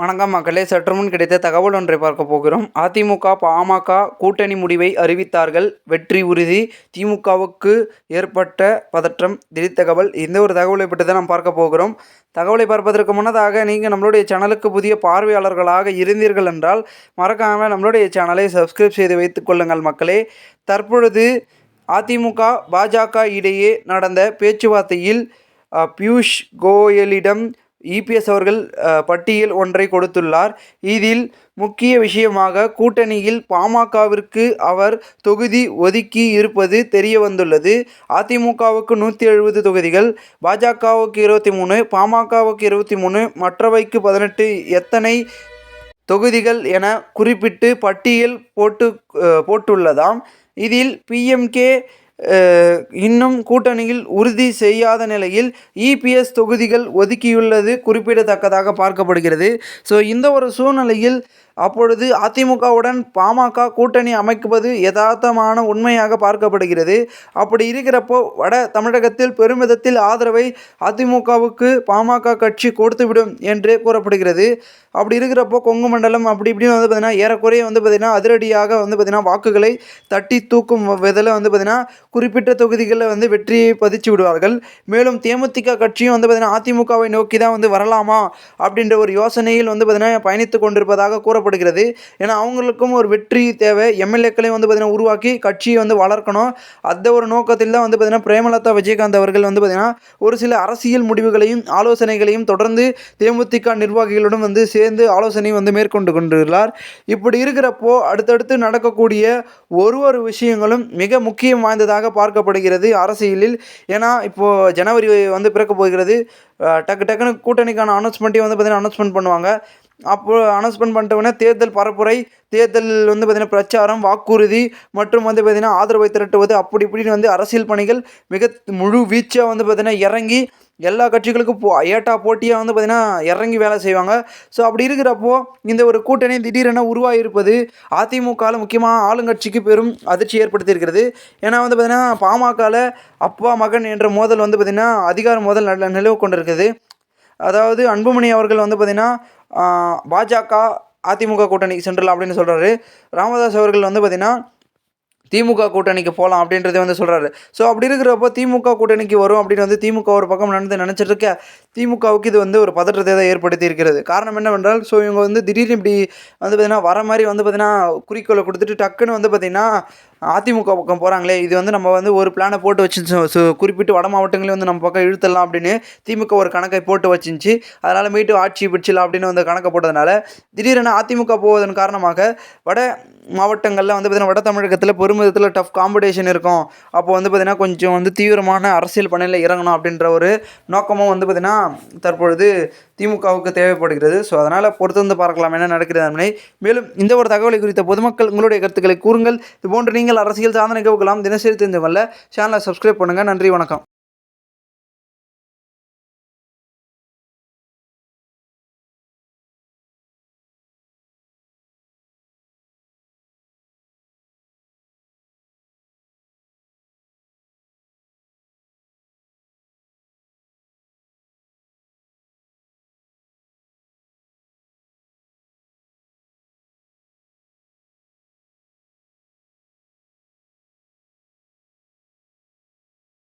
வணக்கம் மக்களே. சற்றுமுன் கிடைத்த தகவல் ஒன்றை பார்க்க போகிறோம். அதிமுக பாமக கூட்டணி முடிவை அறிவித்தார்கள். வெற்றி உறுதி. திமுகவுக்கு ஏற்பட்ட பதற்றம். திடீர் தகவல். இந்த ஒரு தகவலை பற்றி தான் நாம் பார்க்க போகிறோம். தகவலை பார்ப்பதற்கு முன்னதாக நீங்கள் நம்மளுடைய சேனலுக்கு புதிய பார்வையாளர்களாக இருந்தீர்கள் என்றால் மறக்காமல் நம்மளுடைய சேனலை சப்ஸ்கிரைப் செய்து வைத்துக் கொள்ளுங்கள் மக்களே. தற்பொழுது அதிமுக பாஜக இடையே நடந்த பேச்சுவார்த்தையில் பியூஷ் கோயலிடம் இபிஎஸ் அவர்கள் பட்டியல் ஒன்றை கொடுத்துள்ளார். இதில் முக்கிய விஷயமாக கூட்டணியில் பாமகவிற்கு அவர் தொகுதி ஒதுக்கி இருப்பது தெரிய வந்துள்ளது. அதிமுகவுக்கு நூற்றி எழுபது தொகுதிகள் பாஜகவுக்கு இருபத்தி மூணு பாமகவுக்கு இருபத்தி மூணு மற்றவைக்கு பதினெட்டு எத்தனை தொகுதிகள் என குறிப்பிட்டு பட்டியல் போட்டு போட்டுள்ளதாம். இதில் பிஎம்கே இன்னும் கூட்டணியில் உறுதி செய்யாத நிலையில் இபிஎஸ் தொகுதிகள் ஒதுக்கியுள்ளது குறிப்பிடத்தக்கதாக பார்க்கப்படுகிறது. ஸோ இந்த ஒரு சூழ்நிலையில் அப்பொழுது அதிமுகவுடன் பாமக கூட்டணி அமைக்குவது யதார்த்தமான உண்மையாக பார்க்கப்படுகிறது. அப்படி இருக்கிறப்போ வட தமிழகத்தில் பெருமிதத்தில் ஆதரவை அதிமுகவுக்கு பாமக கட்சி கொடுத்துவிடும் என்று கூறப்படுகிறது. அப்படி இருக்கிறப்போ கொங்கு மண்டலம் அப்படி இப்படின்னு வந்து பார்த்தீங்கன்னா ஏறக்குறைய வந்து பார்த்திங்கன்னா அதிரடியாக வந்து பார்த்திங்கன்னா வாக்குகளை தட்டி தூக்கும் விதில் வந்து பார்த்திங்கன்னா குறிப்பிட்ட தொகுதிகளில் வந்து வெற்றியை பதிச்சு விடுவார்கள். மேலும் தேமுதிக கட்சியும் வந்து பார்த்திங்கன்னா அதிமுகவை நோக்கி தான் வந்து வரலாமா அப்படின்ற ஒரு யோசனையில் வந்து பார்த்தீங்கன்னா பயணித்து கொண்டிருப்பதாக கூறப்படுகிறது ஏன்னா அவங்களுக்கும் ஒரு வெற்றி தேவை. எம்எல்ஏக்களையும் வந்து பார்த்திங்கன்னா உருவாக்கி கட்சியை வந்து வளர்க்கணும். அந்த ஒரு நோக்கத்தில் தான் வந்து பார்த்தீங்கன்னா பிரேமலதா விஜயகாந்த் அவர்கள் வந்து பார்த்திங்கன்னா ஒரு சில அரசியல் முடிவுகளையும் ஆலோசனைகளையும் தொடர்ந்து தேமுதிக நிர்வாகிகளுடன் வந்து சேர்ந்து ஆலோசனை வந்து மேற்கொண்டு கொண்டுள்ளார் இப்படி இருக்கிறப்போ அடுத்தடுத்து நடக்கக்கூடிய ஒரு ஒரு விஷயங்களும் மிக முக்கியம் வாய்ந்ததாக பார்க்கப்படுகிறது அரசியலில். ஏன்னா இப்போது ஜனவரி வந்து பிறக்க போகிறது. டக்கு டக்குன்னு கூட்டணிக்கான அனௌன்ஸ்மெண்ட்டையும் வந்து பார்த்திங்கன்னா அனௌன்ஸ்மெண்ட் பண்ணுவாங்க. அப்போ அனௌன்ஸ்மெண்ட் பண்ணிட்ட உடனே தேர்தல் பரப்புரை தேர்தல் வந்து பார்த்திங்கன்னா பிரச்சாரம் வாக்குறுதி மற்றும் வந்து பார்த்திங்கன்னா ஆதரவை திரட்டுவது அப்படி இப்படின்னு வந்து அரசியல் பணிகள் மிக முழு வீச்சாக வந்து பார்த்திங்கன்னா இறங்கி எல்லா கட்சிகளுக்கும் போ ஏட்டா போட்டியாக வந்து பார்த்திங்கன்னா இறங்கி வேலை செய்வாங்க. ஸோ அப்படி இருக்கிறப்போ இந்த ஒரு கூட்டணி திடீரென உருவாகியிருப்பது அதிமுகவில் முக்கியமாக ஆளுங்கட்சிக்கு பெரும் அதிர்ச்சி ஏற்படுத்தியிருக்கிறது. ஏன்னா வந்து பார்த்திங்கன்னா பாமகவில் அப்பா மகன் என்ற மோதல் வந்து பார்த்திங்கன்னா அதிகார மோதல் நல்ல நிலவு கொண்டிருக்குது. அதாவது அன்புமணி அவர்கள் வந்து பார்த்திங்கன்னா பாஜக அதிமுக கூட்டணிக்கு சென்றலாம் அப்படின்னு சொல்கிறாரு ராமதாஸ் அவர்கள் வந்து பார்த்திங்கன்னா திமுக கூட்டணிக்கு போகலாம் அப்படின்றத வந்து சொல்கிறாரு ஸோ அப்படி இருக்கிறப்போ திமுக கூட்டணிக்கு வரும் அப்படின்னு வந்து திமுக ஒரு பக்கம் நடந்து நினச்சிட்டு இருக்க திமுகவுக்கு இது வந்து ஒரு பதற்றத்தை தான் ஏற்படுத்தி இருக்கிறது. காரணம் என்னவென்றால் ஸோ இவங்க வந்து திடீர்னு இப்படி வந்து பார்த்தீங்கன்னா வர மாதிரி வந்து பார்த்திங்கன்னா குறிக்கோளை கொடுத்துட்டு டக்குன்னு வந்து பார்த்திங்கன்னா அதிமுக பக்கம் போகிறாங்களே இது வந்து நம்ம வந்து ஒரு பிளானை போட்டு வச்சு சு- குறிப்பிட்டு வட மாவட்டங்களையும் வந்து நம்ம பக்கம் இழுத்தலாம் அப்படின்னு திமுக ஒரு கணக்கை போட்டு வச்சிருந்துச்சு. அதனால் மீட்டு ஆட்சி பிடிச்சிடலாம் அப்படின்னு வந்து கணக்கை போட்டதுனால திடீரென அதிமுக போவதன் காரணமாக வட மாவட்டங்களில் வந்து பார்த்திங்கன்னா வட தமிழகத்தில் பெருமிதத்தில் டஃப் காம்படிஷன் இருக்கும். அப்போ வந்து பார்த்திங்கன்னா கொஞ்சம் வந்து தீவிரமான அரசியல் பணியில் இறங்கணும் அப்படின்ற ஒரு நோக்கமும் வந்து பார்த்திங்கன்னா தற்பொழுது திமுகவுக்கு தேவைப்படுகிறது. ஸோ அதனால் பொறுத்து வந்து பார்க்கலாம் என்ன நடக்கிறது என்பதை மேலும் இந்த ஒரு தகவலை குறித்த பொதுமக்கள் உங்களுடைய கருத்துக்களை கூறுங்கள். இது போன்று நீங்கள் அரசியல் சாதனை கவுக்கலாம் தினசரி தெரிந்து கொள்ள சேனலை சப்ஸ்கிரைப் பண்ணுங்கள் நன்றி வணக்கம்.